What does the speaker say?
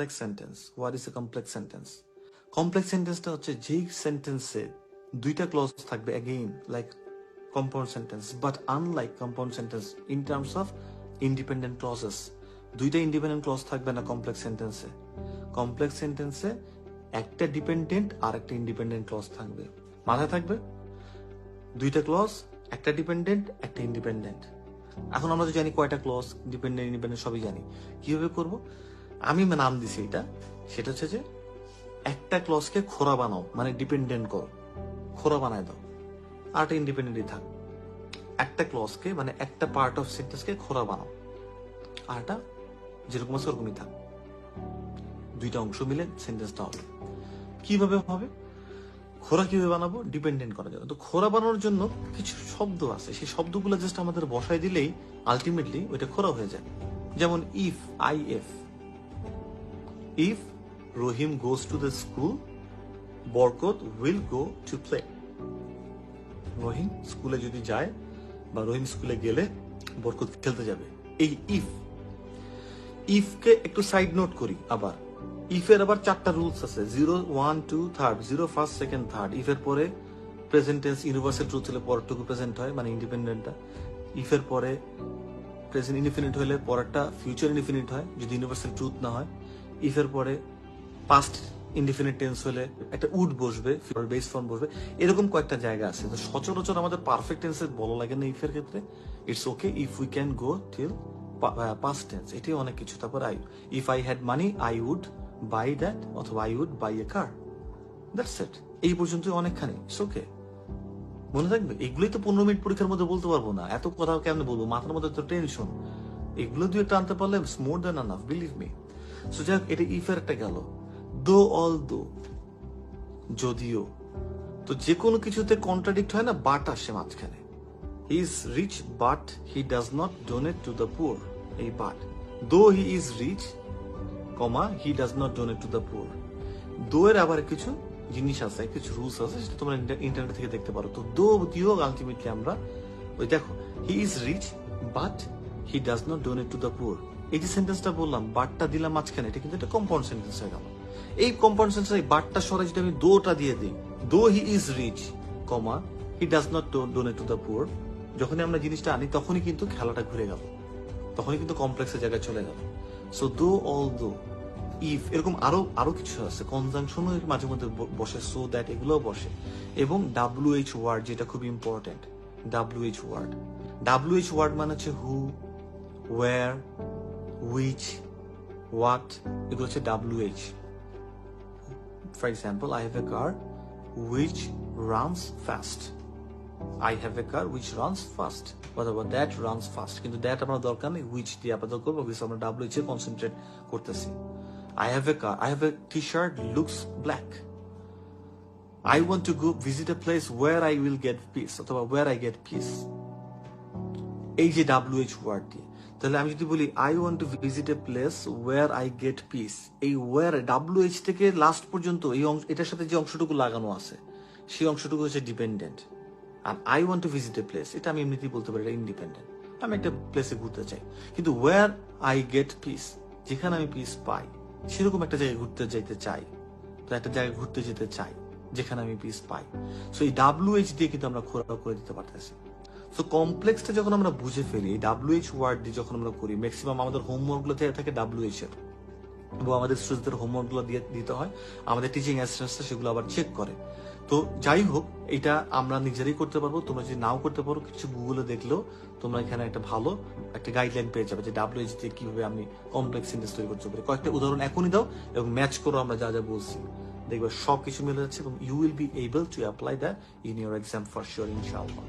Complex sentence what is a complex sentence complex সেন্টেন্সটা হচ্ছে যেই সেন্টেন্সে দুইটা ক্লজ থাকবে again like compound sentence but unlike compound sentence in terms of independent clauses দুইটা independent clause থাকবে না কমপ্লেক্স সেন্টেন্সে কমপ্লেক্স সেন্টেন্সে একটা ডিপেন্ডেন্ট আর একটা ইন্ডিপেন্ডেন্ট ক্লজ থাকবে। মাথায় থাকবে? দুইটা ক্লজ একটা ডিপেন্ডেন্ট একটা ইন্ডিপেন্ডেন্ট এখন আমরা তো জানি কয়টা ক্লজ ডিপেন্ডেন্ট ইন্ডিপেন্ডেন্ট সবই জানি। কীভাবে করব? আমি নাম দিছি এটা, সেটা হচ্ছে যে একটা ক্লজকে খোরা বানাও মানে ডিপেন্ডেন্ট করো, খোরা বানায় দাও আরটা ইন্ডিপেন্ডেন্টই থাক। একটা ক্লজকে মানে একটা পার্ট অফ সেন্টেন্সকে খোরা বানাও আরটা যেরকম আছে ওরকমই থাক। দুইটা অংশ মিলে সেন্টেন্সটা হবে। কীভাবে হবে? খোরা কীভাবে বানাবো? ডিপেন্ডেন্ট করা যাবে। তো খোরা বানানোর জন্য কিছু শব্দ আছে। সেই শব্দগুলো জাস্ট আমাদের বসাই দিলেই আলটিমেটলি ওইটা খোরা হয়ে যায়। যেমন if I F if Rahim goes to the school Barkat will go to play Rahim স্কুলে যদি যায় বা রহিম স্কুলে গেলে বরকত খেলতে যাবে। এই ইফ ইফকে একটু সাইড নোট করি আবার। ইফের আবার চারটা রুলস আছে zero one two third zero first second third ইফের পরে প্রেজেন্ট টেন্স ইউনিভার্সাল ট্রুথ হলে পরেরটুকু প্রেজেন্ট হয় মানে ইন্ডিপেন্ডেন্টটা ইফের পরে প্রেজেন্ট ইনডিফিনিট হলে পরেরটা ফিউচার ইনডিফিনিট হয়, যদি ইউনিভার্সাল ট্রুথ না হয়। ইফের পরে পাস্ট ইনডিফিনিট টেন্স হলে একটা উড বসবে বেস ফর্ম বসবে, এরকম কয়েকটা জায়গা আছে। তো সচরাচর আমাদের পারফেক্ট টেন্সে বলা লাগে না ইফের ক্ষেত্রে। It's okay if we can go till past tense এটি অনেক কিছু। তারপর I if I had money I would buy that অথবা I would buy a car that's it এই পর্যন্ত অনেকখানি। ইটস ওকে মনে থাকবে? এগুলোই তো পনেরো মিনিট পরীক্ষার মধ্যে বলতে পারব না। এত কথা কেমনে বলব? মাথার মধ্যে তো টেনশন এগুলো দিয়ে টানতে পারলে more then enough believe me so এটা ইফের একটা গেল। দো অল দো যদিও, তো যে কোনো কিছুতে কন্ট্রাডিক্ট হয় না বাট আসে মাঝখানে। He is rich but he does not donate to the poor এই but though he is rich comma he does not donate to the poor though এর আবার কিছু জিনিস আছে, কিছু রুলস আছে, সেটা তোমরা ইন্টারনেট থেকে দেখতে পারো। তো দো দিও আলটিমেটলি আমরা, ওই দেখো he is rich but he does not donate to the poor এই যে সেন্টেন্সটা বললাম বাটটা দিলাম মাঝখানে, এটা কিন্তু একটা কম্পাউন্ড সেন্টেন্স হয়ে গেল। এই কম্পাউন্ড সেন্টেন্স এই বাটটা সরাই যদি আমি দোটা দিয়ে দিই though he is rich comma he does not donate to the poor যখনই আমরা জিনিসটা আনি, তখনই কিন্তু খেলাটা ঘুরে গেল। তখনই কিন্তু কমপ্লেক্সের জায়গায় চলে গেল। সো দো অল দো ইফ এরকম আরও আরও কিছু আছে। কনজাংশনও মাঝে মধ্যে বসে সো দ্যাট এগুলোও বসে। এবং ডাব্লিউ এইচ ওয়ার্ড যেটা খুব important W H word W H word মানে হচ্ছে হু ওয়ার উইচ হোয়াট এগুলো হচ্ছে W H for example I have a car which runs fast I have a car which runs fast অথবা that runs fast কিন্তু that আমার দরকার নেই which দিয়ে আপাতত করব বিকজ আমরা ডাব্লিউ এইচ এ কনসেন্ট্রেট করতেছি। I have a car I have a T shirt looks black I want to go visit a place where I will get peace অথবা ওয়ার আই গেট পিস এই যে W H word দিয়ে। তাহলে আমি যদি বলি I want to visit a place where I get peace এই where W H থেকে লাস্ট পর্যন্ত এই অংশ, এটার সাথে যে অংশটুকু লাগানো আছে, সেই অংশটুকু হচ্ছে dependent R I want to visit a place এটা আমি এমনিতেই বলতে পারি এটা ইন্ডিপেন্ডেন্ট আমি একটা প্লেসে ঘুরতে চাই। কিন্তু ওয়ার আই গেট পিস যেখানে আমি পিস পাই, সেরকম একটা জায়গায় ঘুরতে যেতে চাই তো একটা জায়গায় ঘুরতে যেতে চাই, যেখানে আমি পিস পাই। সো এই ডাব্লিউ এইচ দিয়ে কিন্তু আমরা খোরাক করে দিতে পারতেছি। সো কমপ্লেক্সটা যখন আমরা বুঝে ফেলি এই ডাব্লিউ এইচ ওয়ার্ড দিয়ে যখন আমরা করি ম্যাক্সিমাম আমাদের হোমওয়ার্কগুলো থেকে থাকে ডাব্লিউ এইচ এর। এবং আমাদের স্টুডেন্টদের হোমওয়ার্কগুলো দিয়ে দিতে হয়, আমাদের টিচিং অ্যাসিস্ট্যান্টরা সেগুলো আবার চেক করে। তো যাই হোক, এটা আমরা নিজেরাই করতে পারব, তোমরা যদি নাও করতে পারো, কিছু গুগলে দেখলেও তোমরা এখানে একটা ভালো একটা গাইডলাইন পেয়ে যাবে যে ডাব্লিউ এইচ দিয়ে কীভাবে আমি কমপ্লেক্স সেন্টেন্স তৈরি করতে পারি। কয়েকটা উদাহরণ এখনই দাও এবং ম্যাচ করো, আমরা যা যা বলছি। দেখবে সব কিছু মিলে যাচ্ছে এবং you will be able to apply that in your exam for sure ইনশাআল্লাহ।